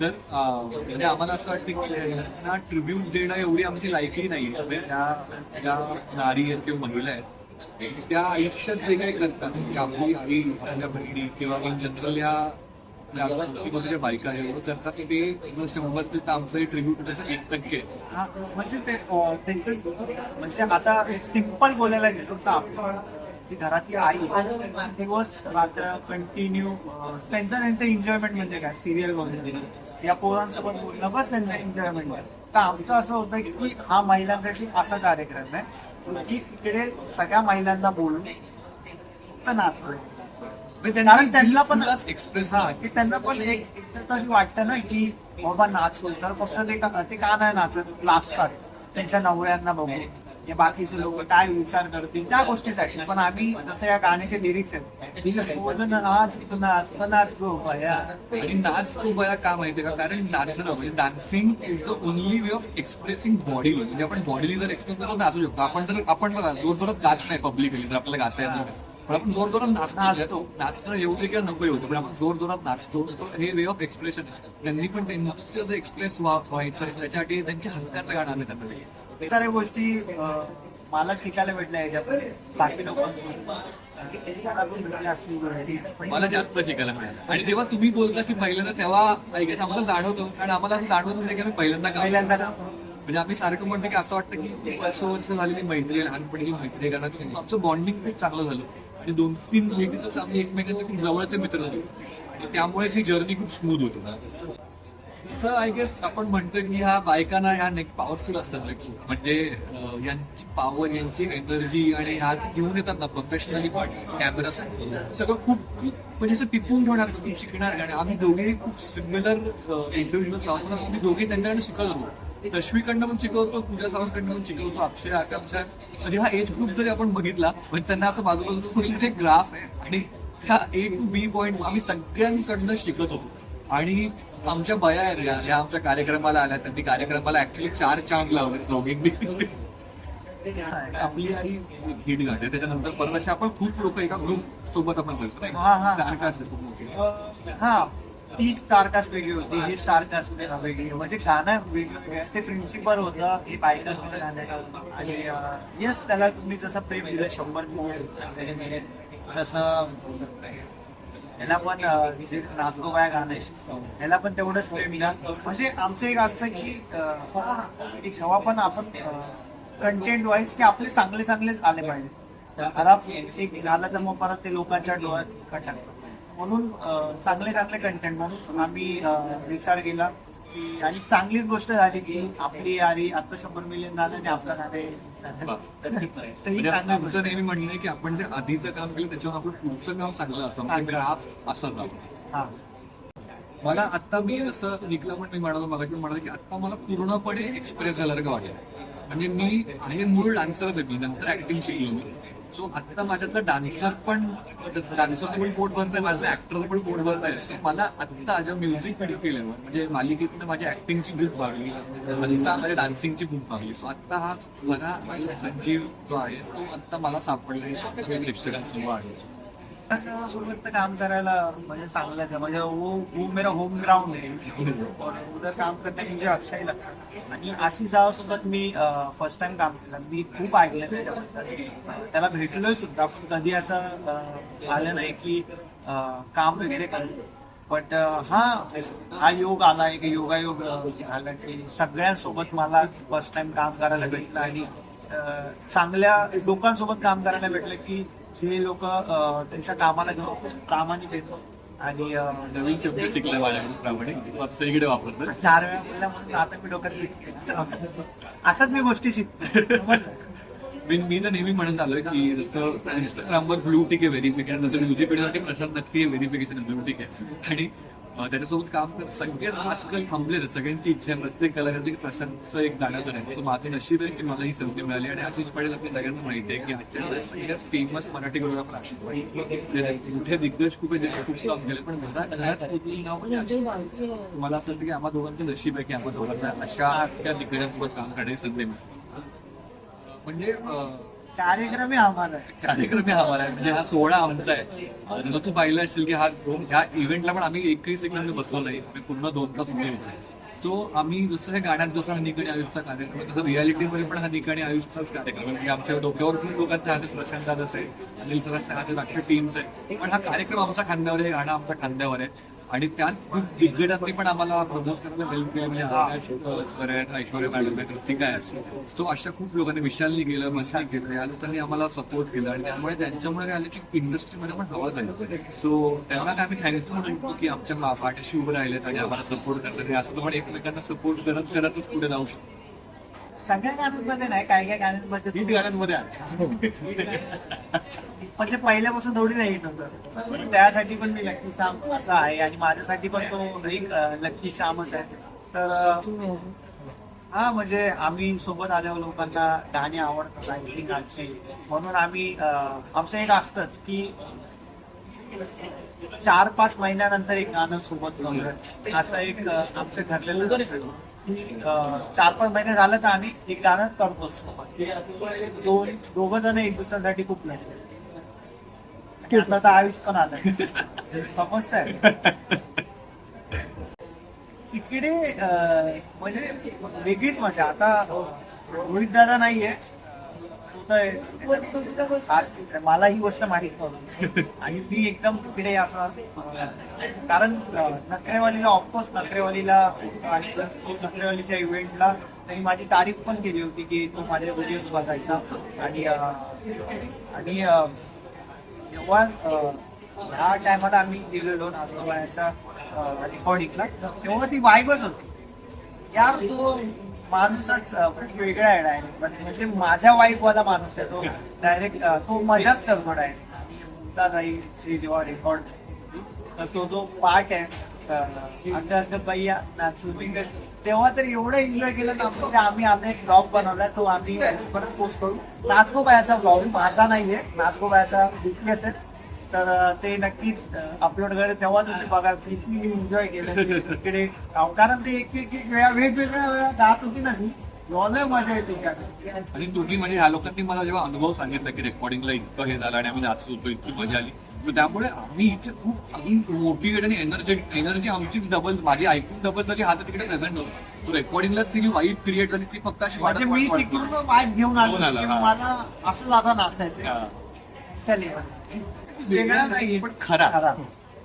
तर म्हणजे आम्हाला असं वाटतं की यांना ट्रिब्यूट देणं एवढी आमची लायकी नाही म्हणजे त्या ज्या नारी आहेत किंवा महिला आहेत त्या आयुष्यात जे काही करतात की आपली आई आपल्या बहिणी किंवा इन जनरल या ज्या बायका आहेत करतात ते जर शंभर ते आमचं ट्रिब्यूट एक टक्के म्हणजे ते त्यांचं म्हणजे आता सिंपल बोलायला गेलो तर आपण ती घरातली आई दिवस रात्र कंटिन्यू त्यांचं त्यांचं एन्जॉयमेंट म्हणजे काय? सिरियल वगैरे. या पोरांसोबत बोलणं बस त्यांचं एन्जॉयमेंट तर आमचं असं होतं की हा महिलांसाठी असा कार्यक्रम आहे की तिकडे सगळ्या महिलांना बोलून फक्त त्यांना कारण त्यांना पण एक्सप्रेस हा की त्यांना पण एक तरी वाटतं ना की बाबा नाचतो तर फक्त ते का ते का नाही नाचत? लाजतात त्यांच्या नवऱ्यांना बघून. हे बाकीचे लोक काय विचार करतील त्या गोष्टीसाठी. पण आम्ही जसं या गाण्याचे लिरिक्स आहेत नाच नाच. आणि नाच तो बया का माहितीये का? कारण नाचणं म्हणजे dancing is the only way of expressing body म्हणजे आपण बॉडीली जर एक्सप्रेस करतो नाचू शकतो. आपण जर आपण बघा जोर जोरात गात नाही पब्लिकली जर आपल्याला गाता येत पण आपण जोर जोरात नाचतो. नाचणं येऊ दे किंवा नको येऊ पण आपण जोर जोरात नाचतो हे वे ऑफ एक्सप्रेशन त्यांनी पण त्यांचं जे एक्सप्रेस व्हायचं त्याच्यासाठी त्यांच्या हक्काचं गाणं आम्ही त्यांना. खूप साऱ्या गोष्टी मला शिकायला भेटल्या याच्यात बाकी मला जास्त शिकायला मिळालं. आणि जेव्हा तुम्ही बोलता की पहिल्यांदा तेव्हा ऐकायचं आम्हाला जाणवतं. आणि आम्हाला असं जाणवत नाही की आम्ही पहिल्यांदा. पहिल्यांदा म्हणजे आम्ही सारखं म्हणतो की असं वाटतं की वर्ष वर्ष झालेली मैत्री लहानपणी मैत्री कारण आमचं बॉन्डिंग खूप चांगलं झालं. आणि दोन तीन महिन्यातच आम्ही एकमेकांचे खूप जवळचे मित्र झालो. त्यामुळे ही जर्नी खूप स्मूथ होती. सर आय गेस आपण म्हणतो की ह्या बायकांना ह्या नेक पॉवरफुल असतात म्हणजे यांची पॉवर यांची एनर्जी आणि ह्या घेऊन येतात ना प्रोफेशनली कॅमेरा सगळं खूप खूप म्हणजे असं टिपून ठेवणार खूप शिकणार आणि आम्ही दोघेही खूप सिमिलर इंडिव्हिज्युअल्स आहोत. ना आम्ही दोघेही त्यांच्याकडे शिकत आहोत रश्मीकडनं पण शिकवतो पूजा सावंतकडनं पण शिकवतो अक्षय आकांक्षा. म्हणजे हा एज ग्रुप जरी आपण बघितला म्हणजे त्यांना असं बाजूबाजू एक ग्राफ आहे. आणि ह्या ए टू बी पॉईंट आम्ही सगळ्यांकडनं शिकत होतो. आणि आमच्या बया आहेत या या आमच्या कार्यक्रमाला आल्या त्यांनी कार्यक्रमाला ऍक्च्युली चार चांग लावले चौघींनी आपली आई हिट गाठे त्याच्यानंतर परत असे आपण खूप लोक एका ग्रुप सोबत आपण करतो नाही हा, हा. का? खूप मोठी. हा ती स्टारकास्ट वेगळी होती ही स्टारकास्ट वेगळी म्हणजे गाणं वेगळं ते प्रिन्सिपल होतं हे बायकांचं गाणं आहे. आणि येस त्याला तुम्ही जसं प्रेम दिलं शंभर तसं याला पण नाचगो बाया गाणं आहे याला पण तेवढंच प्रेम म्हणजे आमचं एक असतं की एक जेव्हा पण आपण कंटेंट वाईज ते आपले चांगले चांगलेच आले पाहिजे. खराब एक झालं तर मग परत ते लोकांच्या डोळ्यात खटकतं. म्हणून चांगले चांगले कंटेंट म्हणून आम्ही विचार केला. की आणि चांगलीच गोष्ट झाली की आपली यारी आता शंभर मिलियन झालं आणि आपलं. तर ही म्हणजे चांगली गोष्ट. नेहमी म्हणणं आहे की आपण जे आधीचं काम केलं त्याच्यावर आपलं पुढचं काम चांगलं असतं म्हणजे चांगलं ग्राफ असं जावं हा. मला आता मी असं निघलं पण मी म्हणालो मगाशी म्हणालो की आता मला पूर्णपणे एक्सप्रेस झाल्यासारखं वाटलं म्हणजे मी आहे मूळ डान्सर आहे मी नंतर ऍक्टिंग शिकलो मी. सो आता माझ्यातलं डान्सर पण डान्सरचं पण पोट भरत आहे माझं ऍक्टरचं पण पोट भरत आहे सो मला आता जेव्हा म्युझिक व्हिडिओ केल्यावर म्हणजे मालिकेतनं माझ्या ऍक्टिंगची भूक भागली. आता माझ्या डान्सिंगची भूक भागली. सो आता हा मला संजीव जो आहे तो आता मला सापडला प्रेक्षकांसमोर आहे सोबत काम करायला म्हणजे चांगलंच आहे. म्हणजे वो मेरा होम ग्राउंड आहे. उधर काम करता म्हणजे अच्छा लगता आणि आशिष सोबत मी फर्स्ट टाइम काम केलं. मी खूप ऐकलं त्याच्याबद्दल. त्याला भेटलोय सुद्धा. कधी असं आलं नाही की काम वगैरे करू बट हा हा योग आला एक योगायोग अं, आला की सगळ्यांसोबत मला फर्स्ट टाइम काम करायला भेटलं. आणि चांगल्या लोकांसोबत काम करायला भेटलं की जे लोक त्यांच्या कामाला घेऊन प्रामाणिक आहेत आणि नवीन शब्द शिकला माझ्याकडून प्रामाणिक. वापसा इकडे वापरतो चार वेळा बोलला म्हणून आता मी डोक्यात. असंच मी गोष्टी शिकतो? मी मी तर नेहमी म्हणत आलोय की जसं इंस्टाग्रामवर ब्लू टिक आहे व्हेरिफिकेशन म्युझिक व्हिडिओसाठी प्रशांत नक्की आहे व्हेरिफिकेशन ब्लू टिक आहे. आणि त्याच्यासोबत काम सगळेच आजकाल थांबले आहेत सगळ्यांची इच्छा आहे प्रत्येक कलाकाराची की प्रशांतचं एक गाण्याचं नाही सो माझं नशीब आहे की मला ही संधी मिळाली. आणि आशिष पाटील आपल्या सगळ्यांना माहिती आहे की आजच्या वेळेस सगळ्यात फेमस मराठी कोरिओग्राफर आशिष पाटील. ते दिग्गज खूप आहे खूप काम केले पण घरात घरात नाव मला असं वाटतं की आम्हा दोघांचं नशीब आहे की आम्हा दोघांचा अशा त्या दिग्गजांसोबत काम करण्याची संधी मिळाली. म्हणजे कार्यक्रम आहे आम्हाला. कार्यक्रम आहे आम्हाला. म्हणजे हा सोहळा आमचा आहे. अं, तू पाहिलं असेल की हा ह्या इव्हेंटला पण आम्ही एकही सेकंद बसलो नाही. आम्ही पूर्ण दोन तास उभे होते. सो आम्ही जसं हे गाण्यात जसं हा निकणी आयुषचा कार्यक्रम आहे, तसं रियालिटीमध्ये पण हा निकणी आयुषचाच कार्यक्रम आहे. म्हणजे आमच्या डोक्यावर पण लोकांच्या हातात प्रशांत दादाच आहे अनिल सरांच्या हातात अख्ख्या टीमचं आहे पण हा कार्यक्रम आमच्या खांद्यावर आहे गाणं आमच्या खांद्यावर आहे. आणि त्यात खूप दिग्गजांनी पण आम्हाला प्रमोट करायला हेल्प केलं. म्हणजे ऐश्वर्या मॅडम आहेत रसिका आहे सो अशा खूप लोकांनी विशालनी केलं मस्ती केलं. या लोकांनी आम्हाला सपोर्ट केला. आणि त्यामुळे त्यांच्यामुळे आले की इंडस्ट्रीमध्ये पण हवा झाली. सो त्यांना काय आम्ही थँक्यू म्हणतो की आमच्या पाठीशी उभं राहिलेत आणि आम्हाला सपोर्ट करतात. आणि असं पण एकमेकांना सपोर्ट करत करतच पुढे जाऊ शकतो. सगळ्या गाण्यांमध्ये नाही काय काय गाण्यांमध्ये गाण्यांमध्ये आहे. पण ते पहिल्यापासून थोडी नाही नव्हतं पण त्यासाठी पण मी लक्की श्याम असा आहे आणि माझ्यासाठी पण तो एक लक्की श्यामच आहे. तर हा म्हणजे आम्ही सोबत आल्यावर लोकांना गाणी आवडतात ऐकली गाणची म्हणून आम्ही आमचं एक असतंच की चार पाच महिन्यानंतर एक गाणं सोबत असं एक आमचं ठरलेलं चार पाच महिने झालं तर आम्ही एक गाणं करतो सोबत दोन दोघं जण एक दुसऱ्यासाठी खूप लढले आता तर आयुष पण आलं समजतंय. तिकडे अं, म्हणजे वेगळीच मजा. आता रोहित दादा नाहीये. तो मला ही गोष्ट माहीत नव्हती. आणि ती एकदम तिकडे असं कारण नखरेवालीला ऑफकोर्स नखरेवालीला आणि प्लस नखरेवालीच्या इव्हेंटला त्यांनी माझी तारीफ पण केली होती की तो माझे व्हिडिओज बघायचा. आणि आणि जेव्हा ह्या टायमाला आम्ही गेलेलो नाचोबाच्या रेकॉर्डिंगला तेव्हा ती वाईबच होती. यार तो माणूसच खूप वेगळा आहे डायरेक्ट म्हणजे माझ्या वाईफ वाला माणूस आहे तो. डायरेक्ट तो मजाच करतो डायरेक्ट राहील जेव्हा रेकॉर्ड तर तो जो पार्ट आहे नाचून तेव्हा तर एवढं एन्जॉय केलं ना म्हणजे आम्ही आता एक ब्लॉग बनवलाय तो आम्ही परत पोस्ट करू. नाचगो बायाचा ब्लॉग माझा नाहीये. नाचगो बायाचा आहे. तर ते नक्कीच अपलोड करेल तेव्हा तुम्ही बघा किती एन्जॉय केलं तिकडे कारण ते एक एक एक वेळा वेगवेगळ्या वेळा गात होती ना ती मजा येते. आणि तुम्ही म्हणजे ह्या लोकांनी मला जेव्हा अनुभव सांगितला की रेकॉर्डिंगला इतकं हे झालं आणि आम्ही नाचत होतो इतकी मजा आली तर त्यामुळे आम्ही इथे खूप अजून मोटिवेट आणि एनर्जी एनर्जी आमची डबल माझी ऐकून डबल तरी हा तर तिकडे प्रेझेंट होतो रेकॉर्डिंगलाच ती वाईट क्रिएट झाली ती फक्त अशी म्हणजे मी वाढत तिकडून. वाईट घेऊन आलो हा. मला असं जाता नाचायचं हा. वेगळा नाही पण खरा.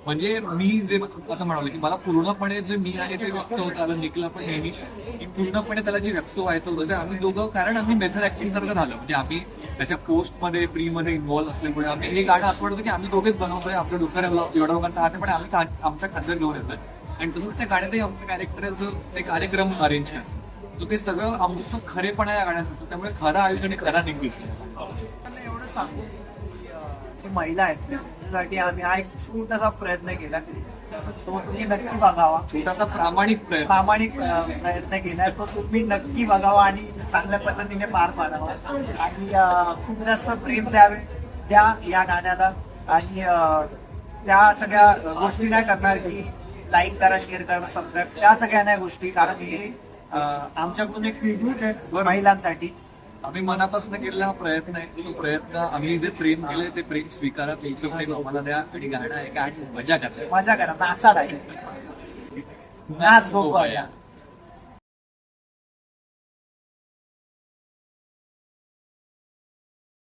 म्हणजे मी जे आता म्हणालो की मला पूर्णपणे जे मी आहे ते व्यक्त होत आलं निकला पण नेहमी की पूर्णपणे त्याला जे व्यक्त व्हायचं होतं ते आम्ही दोघं कारण आम्ही मेथड ऍक्टिंग सारखं झालं. म्हणजे आम्ही त्याच्या पोस्टमध्ये प्री मध्ये इन्व्हॉल्व्ह असल्यामुळे आम्ही हे गाणं असं वाटतं की आम्ही दोघेच बनवतोय आपल्या डोक्याला एवढ्या लोकांचा हात आहे, पण आम्ही आमच्या खात्यात घेऊन येतोय. आणि तसंच त्या गाण्यातही आमचं कॅरेक्टर ते कार्यक्रम अरेंज आहे. सो ते सगळं आमचं खरेपणा या गाण्यात असतं त्यामुळे खरं आणि खरा निक दिसलं एवढं सांगू महिला आहेत. त्यांच्यासाठी आम्ही हा एक छोटासा प्रयत्न केला. तो तुम्ही नक्की बघावा. छोटासा प्रामाणिक प्रयत्न. प्रामाणिक प्रयत्न केलाय. तो तुम्ही नक्की बघावा आणि चांगल्या पद्धतीने पार पाडावा. आणि खूप जास्त प्रेम द्यावे द्या या गाण्याला. आणि त्या सगळ्या गोष्टी नाही करणार की लाईक करा शेअर करा सबस्क्राईब त्या सगळ्या नाही गोष्टी. कारण हे आमच्याकडून एक ट्रिब्यूट आहे महिलांसाठी. आम्ही मनापासून केलेला हा प्रयत्न आहे. तो प्रयत्न आम्ही जे प्रेम केले ते प्रेम स्वीकारा तुमचं प्रेम आम्हाला द्या आणि गाणं आहे आणि मजा करा. मजा करा. नाचा नाच गोपाया